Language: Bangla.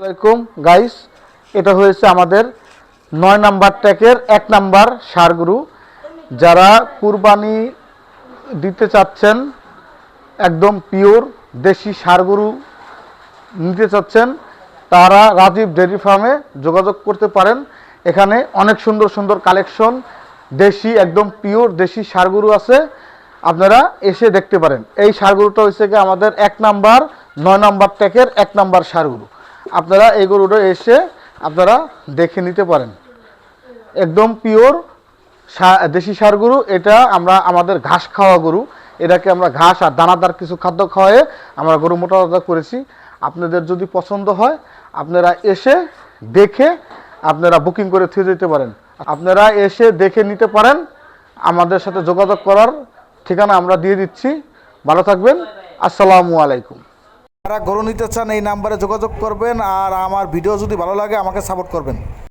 আসসালামাইকুম গাইস এটা হয়েছে আমাদের নয় নাম্বার ট্যাকের এক নাম্বার সারগুরু। যারা কুরবানি দিতে চাচ্ছেন, একদম পিওর দেশি সারগুরু নিতে চাচ্ছেন, তারা রাজীব ডেয়ারি ফার্মে যোগাযোগ করতে পারেন। এখানে অনেক সুন্দর সুন্দর কালেকশন দেশি, একদম পিওর দেশি সারগুরু আছে। আপনারা এসে দেখতে পারেন। এই সারগুরুটা হচ্ছে আমাদের এক নাম্বার, নয় নাম্বার ট্যাকের এক নাম্বার সারগুরু। আপনারা এই গরুটা এসে আপনারা দেখে নিতে পারেন। একদম পিওর দেশি সার গরু, এটা আমরা আমাদের ঘাস খাওয়া গরু। এটাকে আমরা ঘাস আর দানাদার কিছু খাদ্য খাওয়ায়ে আমরা গরু মোটা করেছি। আপনাদের যদি পছন্দ হয়, আপনারা এসে দেখে আপনারা বুকিং করে থুয়ে যেতে পারেন। আপনারা এসে দেখে নিতে পারেন, আমাদের সাথে যোগাযোগ করার ঠিকানা আমরা দিয়ে দিচ্ছি। ভালো থাকবেন। আসসালামু আলাইকুম। যারা গরু নিতে চান, এই নাম্বারে যোগাযোগ করবেন আর আমার ভিডিও যদি ভালো লাগে, আমাকে সাপোর্ট করবেন।